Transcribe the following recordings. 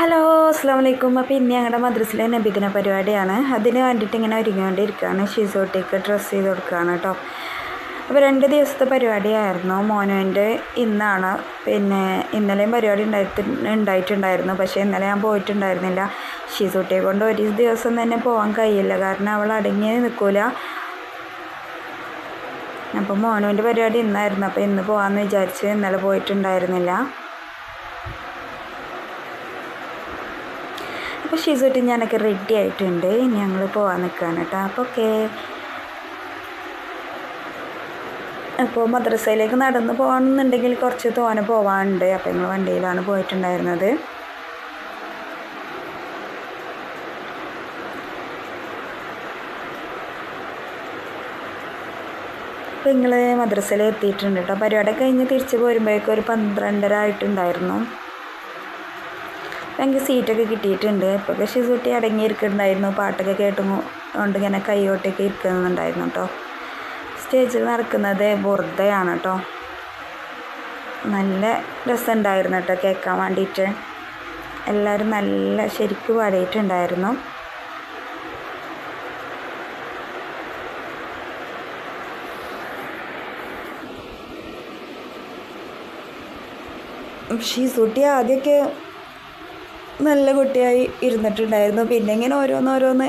Hello അസ്സാം വലൈക്കും അപ്പോൾ ഇന്ന് ഞങ്ങളുടെ മദ്രസിലെ നബിദിന പരിപാടിയാണ്. അതിന് വേണ്ടിയിട്ട് ഇങ്ങനെ ഒരുങ്ങിക്കൊണ്ടിരിക്കുകയാണ് ഷിസോട്ടേക്ക് ഡ്രസ്സ് ചെയ്ത് കൊടുക്കുകയാണ് കേട്ടോ അപ്പോൾ രണ്ട് ദിവസത്തെ പരിപാടിയായിരുന്നു. മോനുവിന്റെ ഇന്നാണ്. പിന്നെ ഇന്നലെയും പരിപാടി ഉണ്ടായിട്ട് ഉണ്ടായിട്ടുണ്ടായിരുന്നു. പക്ഷേ ഇന്നലെ ഞാൻ പോയിട്ടുണ്ടായിരുന്നില്ല. ഷിസോട്ടിയെ കൊണ്ട് ഒരു ദിവസം തന്നെ പോകാൻ കഴിയില്ല. കാരണം അവൾ അടങ്ങി നിൽക്കില്ല അപ്പോൾ മോനുവിന്റെ പരിപാടി ഇന്നായിരുന്നു. അപ്പോൾ ഇന്ന് പോകാമെന്ന് വിചാരിച്ച് ഇന്നലെ പോയിട്ടുണ്ടായിരുന്നില്ല. അപ്പോൾ ഷിസൂട്ടി ഞാനൊക്കെ റെഡി ആയിട്ടുണ്ട്. ഞങ്ങൾ പോവാൻ നിൽക്കുകയാണ് കേട്ടോ. അപ്പോൾ ഓക്കെ അപ്പോൾ മദ്രസയിലേക്ക് നടന്ന് പോകണമെന്നുണ്ടെങ്കിൽ കുറച്ച് തോനെ പോകാനുണ്ട് അപ്പോൾ ഞങ്ങൾ വണ്ടിയിലാണ് പോയിട്ടുണ്ടായിരുന്നത്. അപ്പോൾ നിങ്ങൾ മദ്രസയിൽ എത്തിയിട്ടുണ്ട് കേട്ടോ. പരിപാടി കഴിഞ്ഞ് തിരിച്ച് പോരുമ്പോഴേക്കും ഒരു പന്ത്രണ്ടര ആയിട്ടുണ്ടായിരുന്നു. എനിക്ക് സീറ്റൊക്കെ കിട്ടിയിട്ടുണ്ട്. ഇപ്പോൾ ഷിസൂട്ടി അടങ്ങിയിരിക്കുന്നുണ്ടായിരുന്നു. പാട്ടൊക്കെ കേട്ടും കൊണ്ട് ഇങ്ങനെ കൈയോട്ടൊക്കെ ഇരിക്കുന്നുണ്ടായിരുന്നു കേട്ടോ. സ്റ്റേജിൽ നടക്കുന്നത് ബുർദയാണ് കേട്ടോ. നല്ല രസമുണ്ടായിരുന്നു കേട്ടോ കേൾക്കാൻ വേണ്ടിയിട്ട്. എല്ലാവരും നല്ല ശരിക്കും പാടിയിട്ടുണ്ടായിരുന്നു. ഷീസൂട്ടി ആദ്യമൊക്കെ നല്ല കുട്ടിയായി ഇരുന്നിട്ടുണ്ടായിരുന്നു. പിന്നെ ഇങ്ങനെ ഓരോന്നോരോന്ന്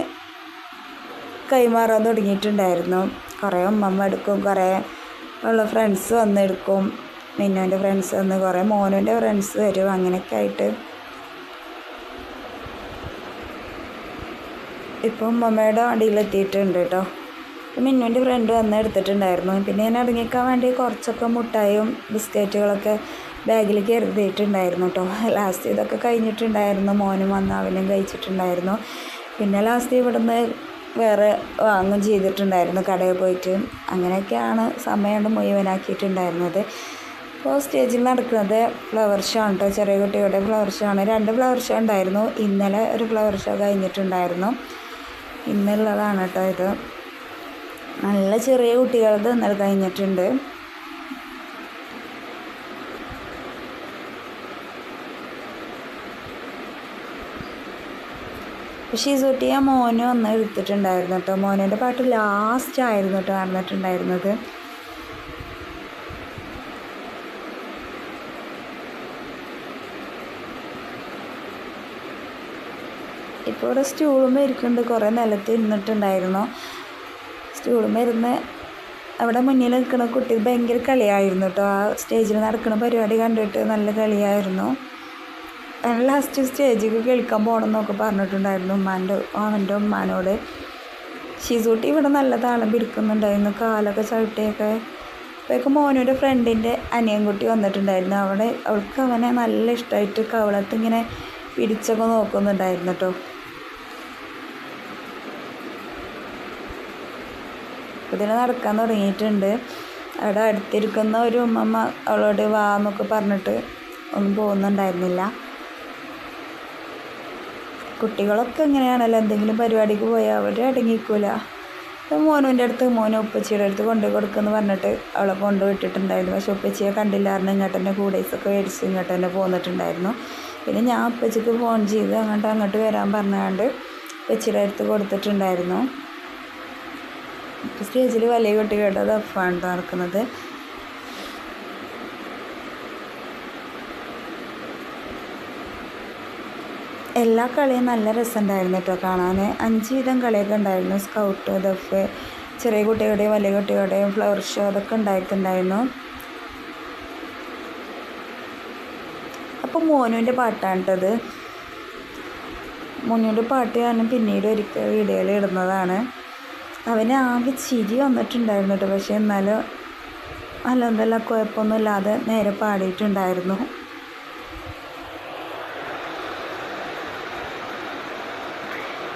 കൈമാറാൻ തുടങ്ങിയിട്ടുണ്ടായിരുന്നു. കുറേ ഉമ്മമ്മ എടുക്കും കുറേ ഉള്ള ഫ്രണ്ട്സ് വന്നെടുക്കും മിന്നോന്റെ ഫ്രണ്ട്സ് വന്ന് കുറേ മോനോന്റെ ഫ്രണ്ട്സ് വരും. അങ്ങനെയൊക്കെ ആയിട്ട്. ഇപ്പം ഉമ്മമ്മയുടെ വണ്ടിയിലെത്തിയിട്ടുണ്ട് കേട്ടോ. മിന്നുവിന്റെ ഫ്രണ്ട് വന്ന് എടുത്തിട്ടുണ്ടായിരുന്നു. പിന്നെ ഞാൻ ഇറങ്ങിക്കാൻ വേണ്ടി കുറച്ചൊക്കെ മുട്ടായും ബിസ്ക്കറ്റുകളൊക്കെ ബാഗിൽ കരുതിയിട്ടുണ്ടായിരുന്നു കേട്ടോ. ലാസ്റ്റ് ഇതൊക്കെ കഴിഞ്ഞിട്ടുണ്ടായിരുന്നു. മോനും വന്ന് അവനും കഴിച്ചിട്ടുണ്ടായിരുന്നു. പിന്നെ ലാസ്റ്റ് ഇവിടുന്ന് വേറെ വാങ്ങും ചെയ്തിട്ടുണ്ടായിരുന്നു. കടയിൽ പോയിട്ട് അങ്ങനെയൊക്കെയാണ് സമയം മുഴുവനാക്കിയിട്ടുണ്ടായിരുന്നത്. അപ്പോൾ സ്റ്റേജിൽ നടക്കുന്നത് ഫ്ലവർ ഷോ ആണ് കേട്ടോ. ചെറിയ കുട്ടികളുടെ ഫ്ലവർ ഷോ ആണ്. രണ്ട് ഫ്ലവർ ഷോ ഉണ്ടായിരുന്നു. ഇന്നലെ ഒരു ഫ്ലവർ ഷോ കഴിഞ്ഞിട്ടുണ്ടായിരുന്നു. ഇന്നുള്ളതാണ് കേട്ടോ ഇത്. നല്ല ചെറിയ കുട്ടികളത് ഇന്നലെ കഴിഞ്ഞിട്ടുണ്ട്. ഷീസൂട്ടി ആ മോനെ ഒന്ന് എടുത്തിട്ടുണ്ടായിരുന്നു കേട്ടോ. മോനേന്റെ പാട്ട് ലാസ്റ്റ് ആയിരുന്നു കേട്ടോ നടന്നിട്ടുണ്ടായിരുന്നത്. ഇപ്പോൾ ഇവിടെ സ്റ്റൂളുമേ ഇരിക്കുന്നുണ്ട്. കുറേ നിലത്ത് ഇരുന്നിട്ടുണ്ടായിരുന്നു സ്റ്റൂളുമേ ഇരുന്ന് അവിടെ മുന്നിൽ നിൽക്കുന്ന കുട്ടി ഭയങ്കര കളിയായിരുന്നു കേട്ടോ. ആ സ്റ്റേജിൽ നടക്കുന്ന പരിപാടി കണ്ടിട്ട് നല്ല കളിയായിരുന്നു. ലാസ്റ്റ് സ്റ്റേജിൽ കേൾക്കാൻ പോകണം എന്നൊക്കെ പറഞ്ഞിട്ടുണ്ടായിരുന്നു. ഉമ്മാന്റെ അവന്റെ ഉമ്മാനോട് ഷിസൂട്ടി ഇവിടെ നല്ല താളം പിടിക്കുന്നുണ്ടായിരുന്നു. കാലൊക്കെ ചവിട്ടിയൊക്കെ. അപ്പോഴേക്ക് മോനൊരു ഫ്രണ്ടിന്റെ അനിയൻകുട്ടി വന്നിട്ടുണ്ടായിരുന്നു. അവിടെ അവൾക്ക് അവനെ നല്ല ഇഷ്ടമായിട്ട് കവളത്ത് ഇങ്ങനെ പിടിച്ചൊക്കെ നോക്കുന്നുണ്ടായിരുന്നു കേട്ടോ ഇതിന് നടക്കാൻ തുടങ്ങിയിട്ടുണ്ട്. അവിടെ അടുത്തിരിക്കുന്ന ഒരു ഉമ്മമ്മ അവളോട് വാ എന്നൊക്കെ പറഞ്ഞിട്ട് ഒന്നും പോകുന്നുണ്ടായിരുന്നില്ല. കുട്ടികളൊക്കെ ഇങ്ങനെയാണല്ലോ എന്തെങ്കിലും പരിപാടിക്ക് പോയാൽ അവർ അടങ്ങിക്കൂല. മോനുവിന്റെ അടുത്ത് മോനെ ഉപ്പച്ചിയുടെ അടുത്ത് കൊണ്ടുപോയി കൊടുക്കുമെന്ന് പറഞ്ഞിട്ട് അവളെ കൊണ്ടുപോയിട്ടിട്ടുണ്ടായിരുന്നു പക്ഷെ ഉപ്പച്ചിയെ കണ്ടില്ലായിരുന്നു. ഇങ്ങോട്ട് തന്നെ കൂടേസൊക്കെ മേടിച്ച് ഇങ്ങോട്ട് തന്നെ പോന്നിട്ടുണ്ടായിരുന്നു. പിന്നെ ഞാൻ ഉപ്പച്ചിക്ക് ഫോൺ ചെയ്ത് അങ്ങോട്ട് അങ്ങോട്ട് വരാൻ പറഞ്ഞുകൊണ്ട് ഉപ്പച്ചിയുടെ അടുത്ത് കൊടുത്തിട്ടുണ്ടായിരുന്നു. സ്റ്റേജിൽ വലിയ കുട്ടികളുടെ ദഫാണ് നടക്കുന്നത്. എല്ലാ കളിയും നല്ല രസമുണ്ടായിരുന്നു കേട്ടോ. കാണാൻ അഞ്ച് വിധം കളിയൊക്കെ ഉണ്ടായിരുന്നു. സ്കൗട്ട് ദഫ് ചെറിയ കുട്ടികളുടെയും വലിയ കുട്ടികളുടെയും ഫ്ലവർ ഷോ അതൊക്കെ ഉണ്ടായിട്ടുണ്ടായിരുന്നു. അപ്പോൾ മോനുവിന്റെ പാട്ടാണ് കേട്ടത്. മോനുവിന്റെ പാട്ട് ഞാൻ പിന്നീട് ഒരിക്കൽ വീഡിയോയിൽ ഇടുന്നതാണ്. അവന് ആകെ ചിരി വന്നിട്ടുണ്ടായിരുന്നു കേട്ടോ. പക്ഷേ എന്നാലും അല്ലെന്തല്ല കുഴപ്പമൊന്നുമില്ലാതെ നേരെ പാടിയിട്ടുണ്ടായിരുന്നു.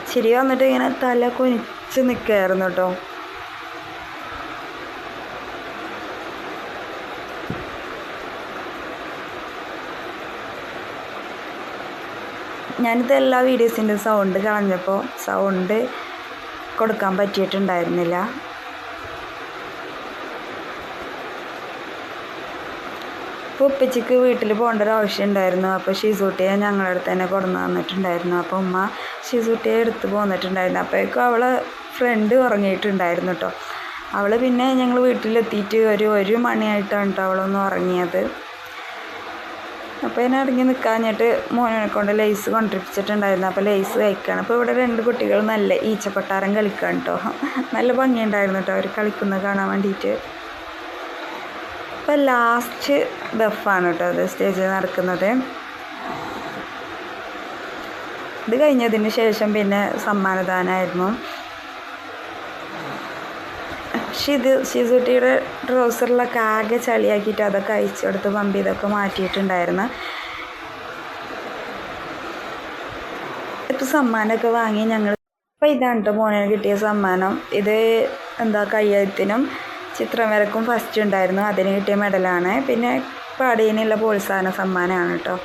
ചിരി വന്നിട്ട് ഇങ്ങനെ തല കുനിച്ച് നിൽക്കുകയായിരുന്നു കേട്ടോ ഞാനിത് എല്ലാ വീഡിയോസിന്റെ സൗണ്ട് കളഞ്ഞപ്പോൾ സൗണ്ട് കൊടുക്കാൻ ഇപ്പോൾ ഉപ്പച്ചിക്ക് വീട്ടിൽ പോകേണ്ട ഒരു ആവശ്യം ഉണ്ടായിരുന്നു അപ്പോൾ ഷിസൂട്ടിയെ ഞങ്ങളുടെ അടുത്ത് തന്നെ കൊണ്ടു വന്നിട്ടുണ്ടായിരുന്നു അപ്പോൾ ഉമ്മ ഷിസൂട്ടിയെ എടുത്ത് പോന്നിട്ടുണ്ടായിരുന്നു. അപ്പോഴേക്കും അവൾ ഫ്രണ്ട് ഉറങ്ങിയിട്ടുണ്ടായിരുന്നു കേട്ടോ അവൾ പിന്നെ ഞങ്ങൾ വീട്ടിലെത്തിയിട്ട് ഒരു ഒരു മണിയായിട്ടാണ് കേട്ടോ അവളൊന്ന് ഉറങ്ങിയത്. അപ്പോൾ ഞാൻ ഇറങ്ങി നിൽക്കാഞ്ഞിട്ട് മോനെ കൊണ്ട് ലേസ് കൊണ്ടിരിപ്പിച്ചിട്ടുണ്ടായിരുന്നു. അപ്പോൾ ലേസ് കഴിക്കുകയാണ് അപ്പോൾ ഇവിടെ രണ്ട് കുട്ടികൾ നല്ല ഈച്ചക്കൊട്ടാരം കളിക്കുകയാണ് കേട്ടോ നല്ല ഭംഗിയുണ്ടായിരുന്നു കേട്ടോ അവർ കളിക്കുന്നത് കാണാൻ വേണ്ടിയിട്ട്. ഇപ്പോൾ ലാസ്റ്റ് ദഫാണ് കേട്ടോ അത് സ്റ്റേജിൽ നടക്കുന്നത്. ഇത് കഴിഞ്ഞതിന് ശേഷം പിന്നെ സമ്മാനദാനമായിരുന്നു ഷിത് ഷിസുട്ടിയുടെ ട്രൗസറിലൊക്കെ ആകെ ചളിയാക്കിയിട്ട് അതൊക്കെ അയച്ചെടുത്ത് പമ്പ് ഇതൊക്കെ മാറ്റിയിട്ടുണ്ടായിരുന്നു. ഇപ്പോൾ സമ്മാനമൊക്കെ വാങ്ങി ഞങ്ങൾ അപ്പോൾ ഇതാണ് കേട്ടോ മോനെ കിട്ടിയ സമ്മാനം. ഇത് എന്താ കയ്യെഴുത്തിനും ചിത്രം വരക്കും ഫസ്റ്റ് ഉണ്ടായിരുന്നു. അതിന് കിട്ടിയ മെഡലാണ് പിന്നെ പാടിയതിനുള്ള പ്രോത്സാഹന സമ്മാനമാണ് കേട്ടോ.